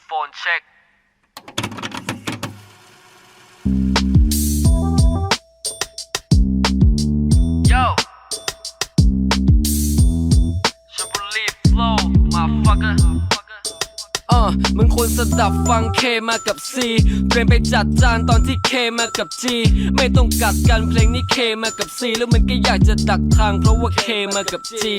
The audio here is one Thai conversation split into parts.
phone check. ออมึงควรสดับฟังเคมากับซีเตรียมไปจัดจานตอนที่เคมากับจีไม่ต้องกัดกันเพลงนี้เคมากับซีแล้วมันก็อยากจะดักทางเพราะว่าเคมากับจี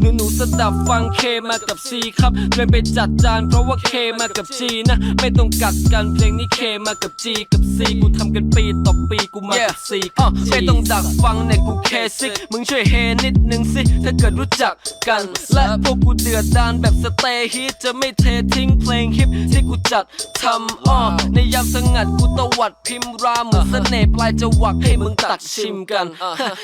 หนูหนูๆสดับฟังเคมากับซีครับเตรียมไปจัดจานเพราะว่าเคมากับจีนะไม่ต้องกัดกันเพลงนี้เคมากับจีกับซีกูทำกันปีต่อปีกูมากับซีอะไม่ต้องดักฟังเนี่ยกูเคซิกมึงช่วยเฮนิดนึงสิถ้าเกิดรู้จักกัน และพวกกูเดือดดานแบบสเตย์ฮิตจะไม่เททิ้งเพลงฮิปที่กูจัดทำอ้อในยามสงัดกูตวัดพิมพ์รามเหมือนเสน่ห์ปลายจวักให้มึงตักชิมกัน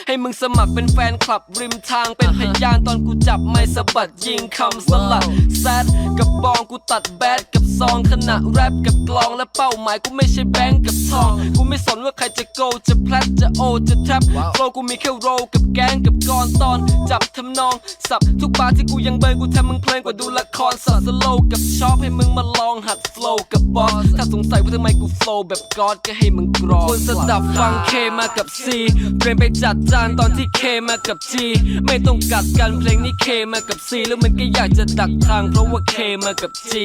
ให้มึงสมัครเป็นแฟนคลับริมทางเป็นพยานตอนกูจับไม่สะบัดยิงคำสลัดแซดกับบองกูตัดแบดกับซองขณะแรปกับกลองและเป้าหมายกูไม่ใช่แบงก์กับทอง กูไม่สนว่าใครจะโกจะแพลตจะโอจะแทบโฟลกูมีแค่โรลกับแกงกับกอนตอน จับทำนอง สับทุกบาร์ที่กูยังเบิร์นกูทำมึงเพลินกว่าดูละครสับสโลว์กับชอปให้มึงมาลองหัดโฟลกับบอสถ้าสงสัยว่าทำไมกูโฟลแบบกอดก็ให้มึงกรอคนสดับฟังเคมากับซีเตรียมไปจัดจานตอนที่เคมากับจีไม่ต้องกัดกันเพลงนี้เคมากับซีแล้วมันก็อยากจะดักทางเพราะว่าเคมากับจี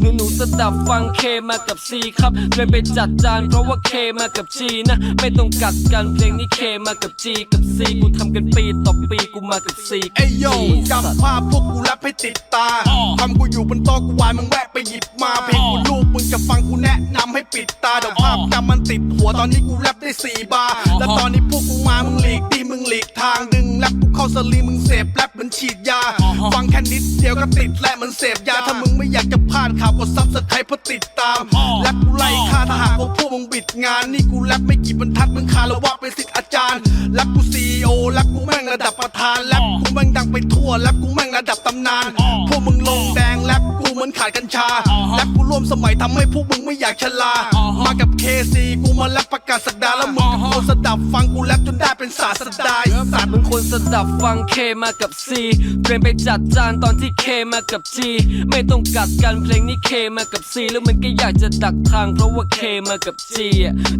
หนูหนูๆสดับฟังเคมากับซีครับเตรียมไปจัดจานเพราะว่าเคมากับจีนะไม่ต้องกัดกันเพลงนี้เคมากับจีกับซีกูทำกันปีต่อปีกูมากับซีเอ้ยโยจำภาพพวกกูแรปให้ติดตาคำกูอยู่บนโต๊ะกูวายมึงแวะไปหยิบมาเพลงกูลูกมึงจะฟังกูแนะนำให้ปิดตาเดี๋ยวภาพจำมันติดหัวตอนนี้กูแรปได้สี่บาร์แล้วตอนนี้พวกกูมามึงหลีกดีมึงหลีกทางดึงแรปกูเข้าสลีมึงเสพแรปเหมือนฉีดยา ฟังแค่นิดเดียวก็ติดและมันเสพยาถ้ามึงไม่อยากจะพลาดข่าวกดซับสไครต์เพื่อติดตามแรปกูไล่ฆ่าถ้าหากว่าพวกมึงบิดงานนี่กูแรปไม่กี่บรรทัดมึงคาระวะเป็นสิทธิ์อาจารย์แรปกูซีโอแรปกูแม่งระดับประธานแรปกูแม่งดังไปทั่วแรปกูแม่งระดับตำนานพวกมึงลงแดงแรปกูเห มือนขาดกัญชาแรปกูร่วมสมัยทำให้พวกมึงไม่อยากชะลา มากับเคซีกูมาแรปประกาศสักดาแล้วมึงกับคนสดับฟังกูแรปจนได้เป็นศาสดาไอ้ สัตว์มึงควรสดับฟังเคมากับซีเตรียมไปจัดจานตอนที่เคมากับจีไม่ต้องกัดกันเพลงนี้เคมากับซีแล้วมันก็อยากจะดักทางเพราะว่าเคมากับจี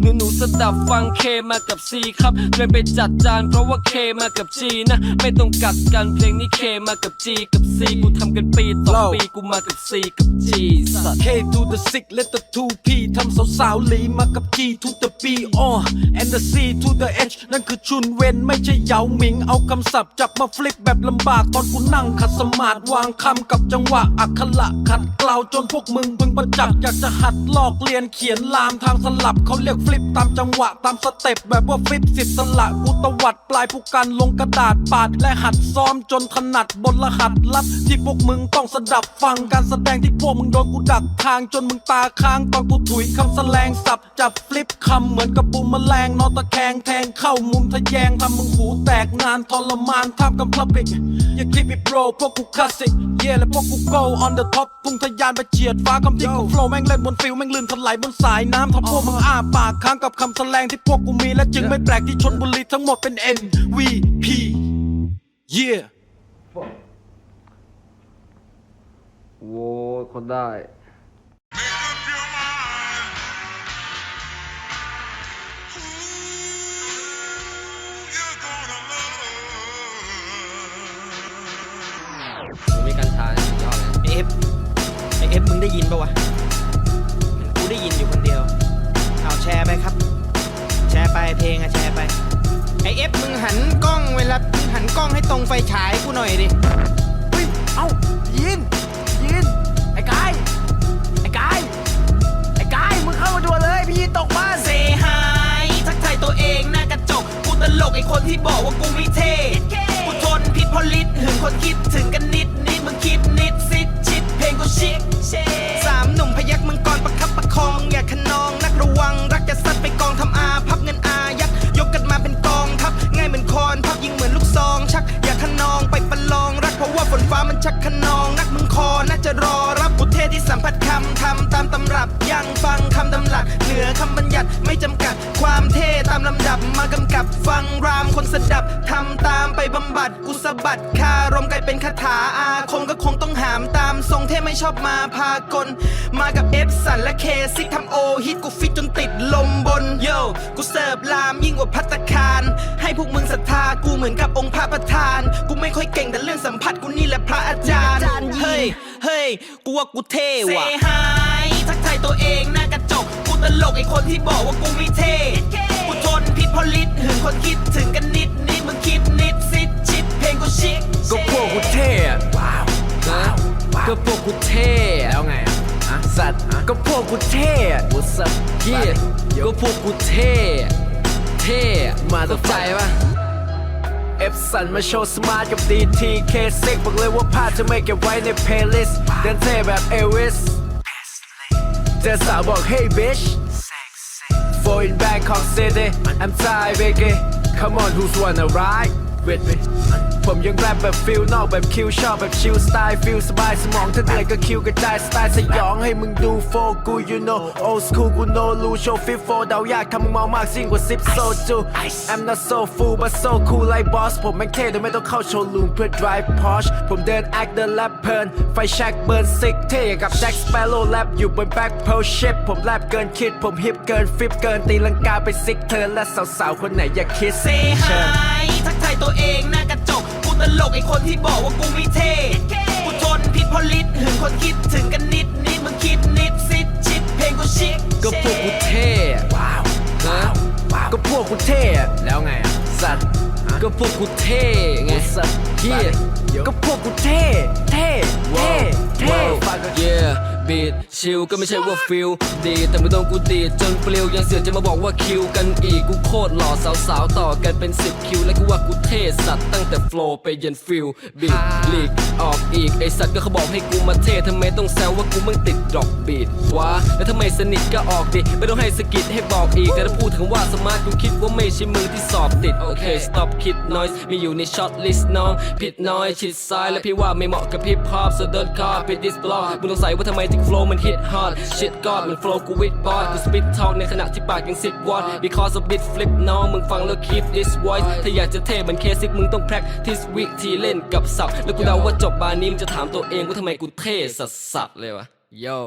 หนูหนูๆสดับฟังเคมากับซีครับเตรียมไปจัดจานเพราะว่าเคมากับจีนะไม่ต้องกัดกันเพลงนี้เคมากับจีกับซีกูทำกันปีต่อปีกูมากับซีกับจีสัตว์ K to the six letter 2 P ทำสาวสาวๆหลีมากับ G to the B oh and the C to the H นั่นคือชุนเวนไม่ใช่เหยาหมิงเอาคำศัพท์จับมาฟลิกแบบลำบากตอนกูนั่งขัดสมาธิวางคำกับจังหวะอักขระขัดเกลาวจนพวกมึงพึงประจักษ์อยากจะหัดลอกเรียนเขียนลามทางสลับเขาเรียกฟลิปตามจังหวะตามสเต็ปแบบว่าฟลิปสิบสละกูตวัดปลายผู้กันลงกระดาษปาดและหัดซ้อมจนถนัดบนรหัสลับที่พวกมึงต้องสดับฟังการแสดงที่พวกมึงโดนกูดักทางจนมึงตาค้างตอนกูถุยคำแสลงสับจับฟลิปคำเหมือนกับปูมแมลงนอนตะแคงแทงเข้ามุมทะแยงทำมึงหูแตกนานทรมานท่ามกำพลับอีกอย่าคลิปอีโปรพวกกูคลาสสิกเย่และพวกกู go on the top พุ่งทะยานไปเฉียดฟ้าคำที่กูโฟล์แม่งเล่นบนฟิลแม่งลื่นถลายบนสายน้ำทำพวกมึงอ้าปากค้างกับคำแสลงที่พวกกูมีและจึงไม่แปลกที่ชนบุรีทั้งหมดเป็น MVP yeah โว้ยคนได้ เลยไอเอฟไอเอฟมึงได้ยินปะวะเหมือนกูได้ยินอยู่คนเดียว เอาแชร์ไปครับ แชร์ไปเพลงอะแชร์ไป ไอเอฟมึงหันกล้องเวลามึงหันกล้องให้ตรงไฟฉายกูหน่อยดิ เฮ้ย เอ้ายินยินไอ้กาย ไอ้กาย ไอ้กาย มึงเข้ามาด่วนเลย พี่ยินตกบ้าน เซฮายทักทายตัวเองหน้ากระจก กูตลกไอคนที่บอกว่ากูไม่เท่ กูทนพิษพลิตหึงคนคิดถึง สันและเคซิกทำโอฮิตกูฟิตจนติดลมบนโยกูเสิร์ฟลามยิ่งกว่าพัตตาคาร ให้พวกมึงศรัทธากูเหมือนกับองค์พระประธาน กูไม่ค่อยเก่งแต่เรื่องสัมผัสกูนี่แหละพระอาจารย์ เฮ้ย เฮ้ย กูว่ากูเท่ว่ะ Say hi ทักทายตัวเองหน้ากระจก กูตลกไอคนที่บอกว่ากูไม่เท่ กูทนพิษพลิตหึงคนคิดถึงกันนิดนิดมึงคิดนิดซิดชิดเพลงกูชิคก็พวกกูเท่อะว้าวนะก็พวกกูเท่อะแล้วไงอะ สัตว์ก็พวกกูเท่อะ What's up เฮียก็พวกกูเท่อะเท่อะมาเข้าใจปะเอฟสันมาโชว์สมาร์ทกับ DTK ซิกบอกเลยว่าภาพจะไม่เก็บไว้ในเพลย์ลิสต์เดินเท่แบบเอวิสเจอสาวบอก hey bitch For in Bangkok City I'm Thai baby Come on who's wanna ride with me ผมยังแรปแบบฟิลนอกแบบคิวชอบแบบชิลสไตล์ฟิลสบายสมองถ้าเหนื่อยก็คิวกระจายสไตล์สยองให้มึงดูโฟกู you know old school กู no รูโชว์ฟิตโฟเดายากทำมึงเมามากสิ่งกว่าซิปโซจู I'm not so full but so cool like boss ผมแม่งเท่โดยไม่ต้องเข้าโชว์รูมเพื่อ drive Porsche ผมเดิน act เดินแรปเพลินไฟแช็กเบิร์นซิกเท่กับ Jack Sparrow แรปอยู่บน back p o ship ผมแรปเกินคิดผมฮิปเกินฟิปเกินตีลังกาไปซิกเทิร์และสาวๆคนไหนอยากคิด Say เชิญ hi ทักทาย ตัวเองหน้ากระจกกูตลกไอคนที่บอกว่ากูไม่เท่กูทนพิษพลิตหึงคนคิดถึงกันนิดนิดมึงคิดนิดซิดชิดเพลงกูชิคก็พวกกูเท่อะว้าวนะก็พวกกูเท่อะแล้วไงอะสัตว์ก็พวกกูเท่ไง What's up เฮียก็พวกกูเท่เท่เท่เท่ yeah บีดชิลก็ไม่ใช่ว่าฟิลดีแต่ไม่ต้องกูดีดจนปลิวยังเสือกจะมาบอกว่าคิวกันอีกกูโคตรหล่อสาวๆต่อกันเป็น10คิวและกูว่ากูเท่สัตว์ตั้งแต่โฟล์ไปยันฟิลบีดลีกออกอีกไอสัตว์ก็เขาบอกให้กูมาเท่ทำไมต้องแซวว่ากูมึงติดดรอปบีดวะแล้วทำไมสนิทก็ออกดิไม่ต้องให้สกิดให้บอกอีกแต่ถ้าพูดถึงว่าสมาร์ทกูคิดว่าไม่ใช่มึงที่สอบติดโอเค stop คิด noise มีอยู่ในช็อตลิสต์น้องผิดน้อยชิดซ้ายและพี่ว่าไม่เหมาะกับฮิปฮอป so don't call ผิด this block มึงสงสัยว่าทำไมถึง flow มัน hit hard shit god มัน flow กู with boss กู spit talk ในขณะที่ปากยัง sit word because of bit flip น้องมึงฟังแล้ว keep this voice ถ้าอยากจะเท่เหมือนเคซิกมึงต้อง practice วิธีเล่นกับศัพท์แล้วกูเดาว่าจบบาร์นี้มึงจะถามตัวเองว่าทำไมกูเท่สัสสัสเลยวะ yo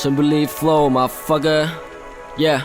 ชนบุรี flow my fucker yeah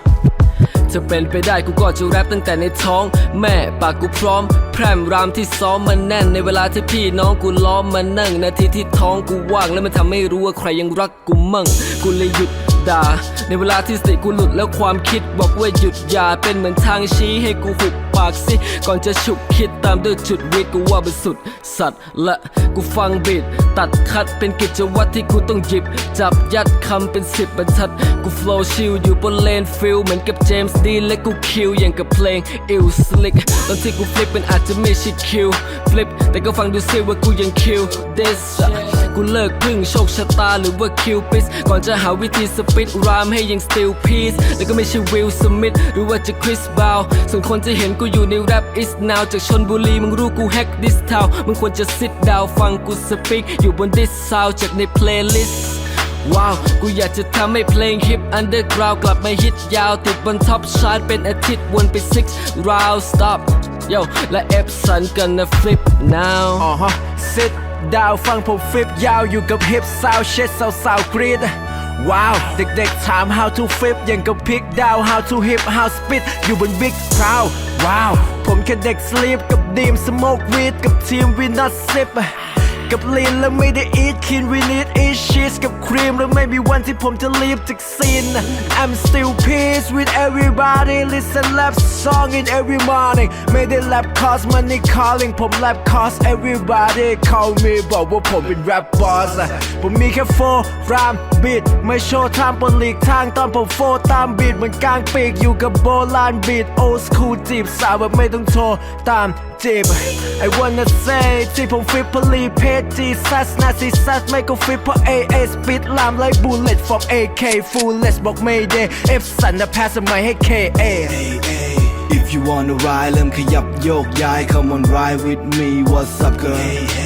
จะเป็นไปได้กูก็จะแรปตั้งแต่ในท้อง แม่ปากกูพร้อม แพร่มรามที่ซ้อมมันแน่นในเวลาที่พี่น้องกูล้อมมันั่งนาทีที่ท้องกูว่างแล้วมันทำให้รู้ว่าใครยังรักกูมั่งกูเลยหยุด ด่า ในเวลาที่สติกูหลุดแล้วความคิดบอกว่าหยุดอย่าเป็นเหมือนทางชี้ให้กูหุบปากสิ ก่อนจะฉุกคิดตามด้วยจุดวิทย์กูว่าเป็นสุด สัตว์และกูฟังบีดตัดคัดเป็นกิจวัตรที่กูต้องหยิบ จับยัดคำเป็นสิบบรรทัด กูโฟล์ชิลอยู่บนเลนฟิลเหมือนกับเจมส์ดีและกูคิวอย่างกับเพลงอิลสลิกตอนที่กูฟลิปมันอาจจะไม่ใช่คิวฟลิปแต่ก็ฟังดูซิว่ากูยังคิว this กูเลิกพึ่งโชคชะตาหรือว่าคิวปิสก่อนจะหาวิธีสปิดรามให้ยัง still peace แล้วก็ไม่ใช่วิลสมิธหรือว่าจะคริสบาวส่วนคนที่เห็นกูอยู่ใน rap is now จากชนบุรีมึงรู้กูแฮก this town มึงควรจะ sit down ฟังกู speak อยู่บน this sound จากใน playlist ว้าว กูอยากจะทำให้เพลงฮิป underground กลับมาฮิตยาว ติดบนท็อปชาร์ตเป็นอาทิตย์วนไป six round stop yo และ F สันกันนะ flip now อ๋อฮ ดาวฟังผมฟลิปยาวอยู่กับฮิปซาวเช็ดสาวสาวกรีดว้าว เด็กๆถาม how to flip อย่างกับพิกดาว how to hip how spit อยู่บน big crowd ว้าว ผมแค่เด็กสลีปกับดีมสโมกวีดกับทีม we not sip กับลีนแล้วไม่ได้ eat clean we need eat cheese กับครีมแล้วไม่มีวันที่ผมจะลีบจากซีน I'm still peace with everybody listen rap song in every morning ไม่ได้ rap cause money calling ผม rap cause everybody call me บอกว่าผมเป็น rap boss อะผมมีแค่ four rhyme beat ไม่โชว์ทางบนหลีกทางตอนผมโฟตามบีดเหมือนกลางปีกอยู่กับโบราณบีด old school จีบสาวแบบไม่ต้องโทรตาม จีบ I wanna say ที่ผมฟิปพลีเพจจีซัสนาซีซัสไม่ก็ฟิปเพราะ AA spit ลามไล่ bullet from AK foolish บอกไม่ได้ F สันนะ pass สมัยให้ KA If you wanna ride เริ่มขยับโยกย้าย Come on ride with me What's up girl ดู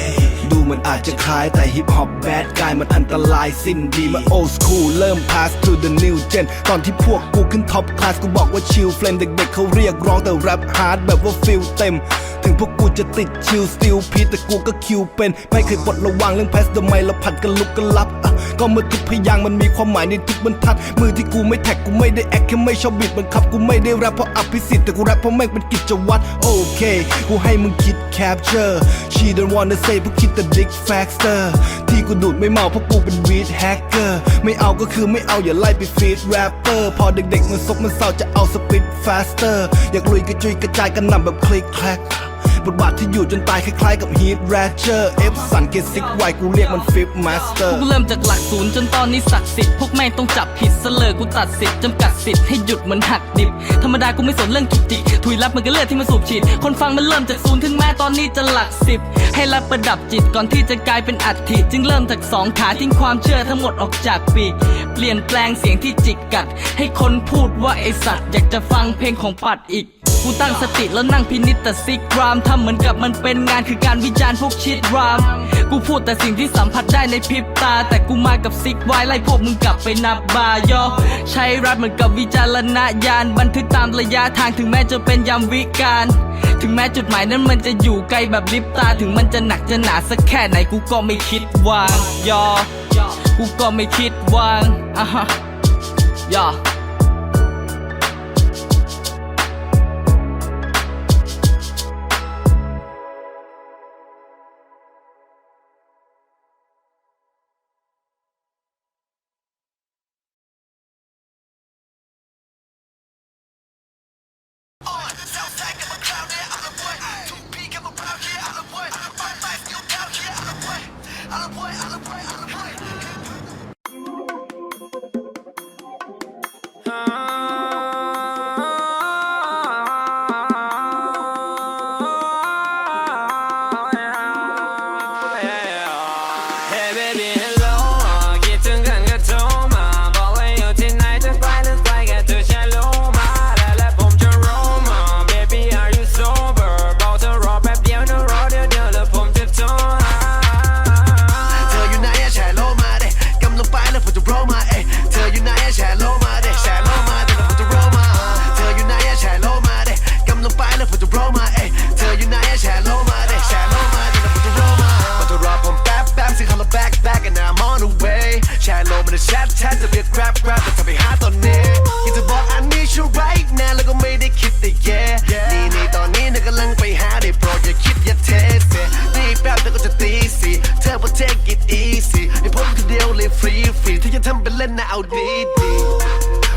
มันอาจจะคล้ายแต่ฮิปฮอปแบดกายมันอันตรายสิ้นดีมาโอสคูลเริ่ม pass to the new gen ตอนที่พวกกูขึ้นท็อปคลาสกูบอกว่าชิลเฟลมเด็กๆเขาเรียกร้องแต่แรปฮาร์ดแบบว่าฟิลเต็ม ถึงพวกกูจะติดชิลสติลพีแต่กูก็คิวเป็น ไม่เคยปลดระวังเรื่องแพสเดอร์ไมเราผัดกันลุกกันลับ ก็เมื่อทุกพยางมันมีความหมายในทุกบรรทัด มือที่กูไม่แท็กกูไม่ได้แอคแค่ไม่ชอบบิดบังคับ กูไม่ได้แรปเพราะอภิสิทธิ์แต่กูแรปเพราะแม่งเป็นกิจวัตรโอเค กูให้มึงคิด capture she don't wanna say พวกคิดแต่ dick factor ที่กูดูดไม่เมาเพราะกูเป็น weed hacker ไม่เอาก็คือไม่เอาอย่าไล่ไปฟีดแรปเปอร์พอเด็กๆมันซกมันเศร้าจะเอา speed faster อยากลุยกระจุยกระจายกันนำแบบคลิกแคลก บทบาทที่อยู่จนตายคล้ายๆกับ Heat Ratcher F สันเกตซิกไวกูเรียกมัน Fifth Master กูเริ่มจากหลักศูนย์จนตอนนี้ศักดิ์สิทธิ์พวกแม่งต้องจับผิดซะเลยกูตัดสิทธิ์จำกัดสิทธิ์ให้หยุดเหมือนหักดิบ ธรรมดากูไม่สนเรื่องจุกจิกถุยรับมันก็เลือดที่มันสูบฉีด คนฟังมันเริ่มจากศูนย์ถึงแม้ตอนนี้จะหลักสิบให้รับประดับจิตก่อนที่จะกลายเป็นอัฐิจึงเริ่มจากสองขาทิ้งความเชื่อทั้งหมดออกจากปีกเปลี่ยนแปลงเสียงที่จิกกัด ให้คนพูดว่าไอสัตว์อยากจะฟังเพลงของปัดอีก กูตั้งสติแล้วนั่งพินิจแต่ซิกรามทำเหมือนกับมันเป็นงานคือการวิจารณ์พวกชิดราม กูพูดแต่สิ่งที่สัมผัสได้ในพริบตา แต่กูมากับซิกไว้ไล่พวกมึงกลับไปนับบายอ ใช้รัฐเหมือนกับวิจารณญาณบันทึกตามระยะทางถึงแม้จะเป็นยามวิการถึงแม้จุดหมายนั้นมันจะอยู่ไกลแบบลิบตาถึงมันจะหนักจะหนาสักแค่ไหนกูก็ไม่คิดวางยอ กูก็ไม่คิดวางอะฮะยอ แชทแชทจะเรียก grab grab แต่จะไปหาตอนนี้อยากจะบอก I need you right now แล้วก็ไม่ได้คิดแต่ yeah นี่นี่ตอนนี้นึกกำลังไปหาได้โปรดอย่าคิดอย่าเทสนี่แป๊บแล้วก็จะตีสี่เธอบอก take it easy ให้ผมคนเดียวเลยฟรีฟรีที่จะทำเป็นเล่นนะเอาดีดี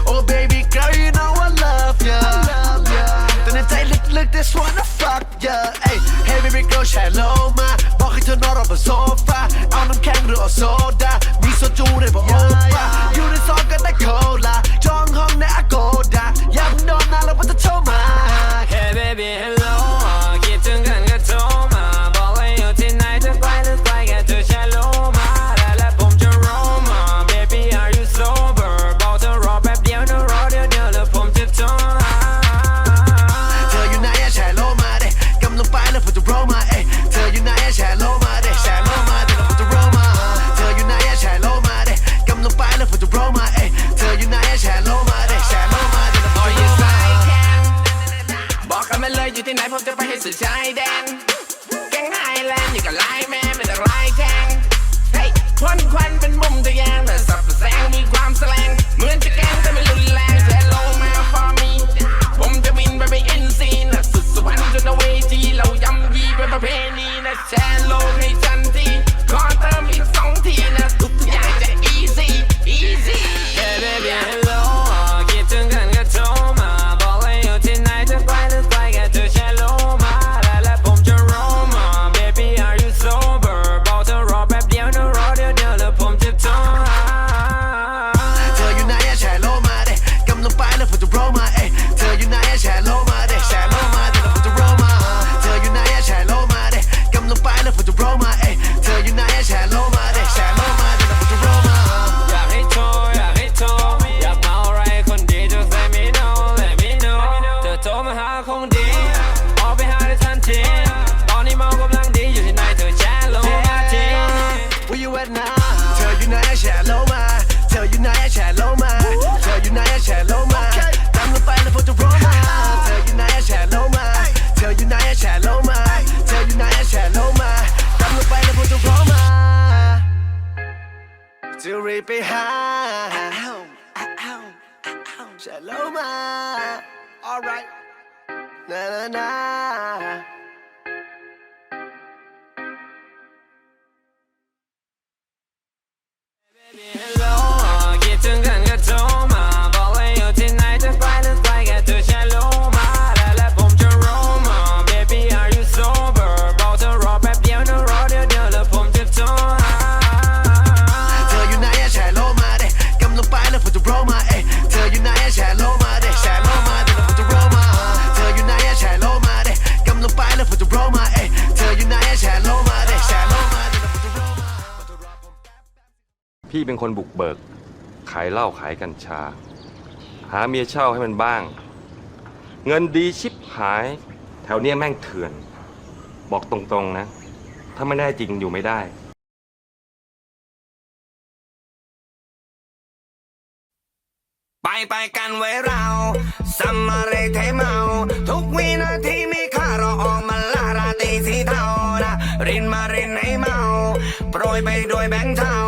Oh baby girl you know I love ya แต่ในใจลึกๆ just wanna fuck ya Hey hey baby girl แชร์โลมาบอกให้เธอนอนรอบนโซฟาเอาน้ำแข็งหรือเอาโซ roma เอ้เธออยู่ไหนแชร์โลก na na na. พี่เป็นคนบุกเบิก ขายเหล้าขายกัญชา หาเมียเช่าให้มันบ้าง เงินดีชิบหาย แถวเนี้ยแม่งเถื่อน บอกตรงๆนะ ถ้าไม่แน่จริงอยู่ไม่ได้ ไปไปกันไว้เราสัมมาเรเทเมา ทุกวินาทีมีค่าเราออกมาลาราตีสีเทานะรินมารินให้เมา โปรยไปด้วยแบงค์เทา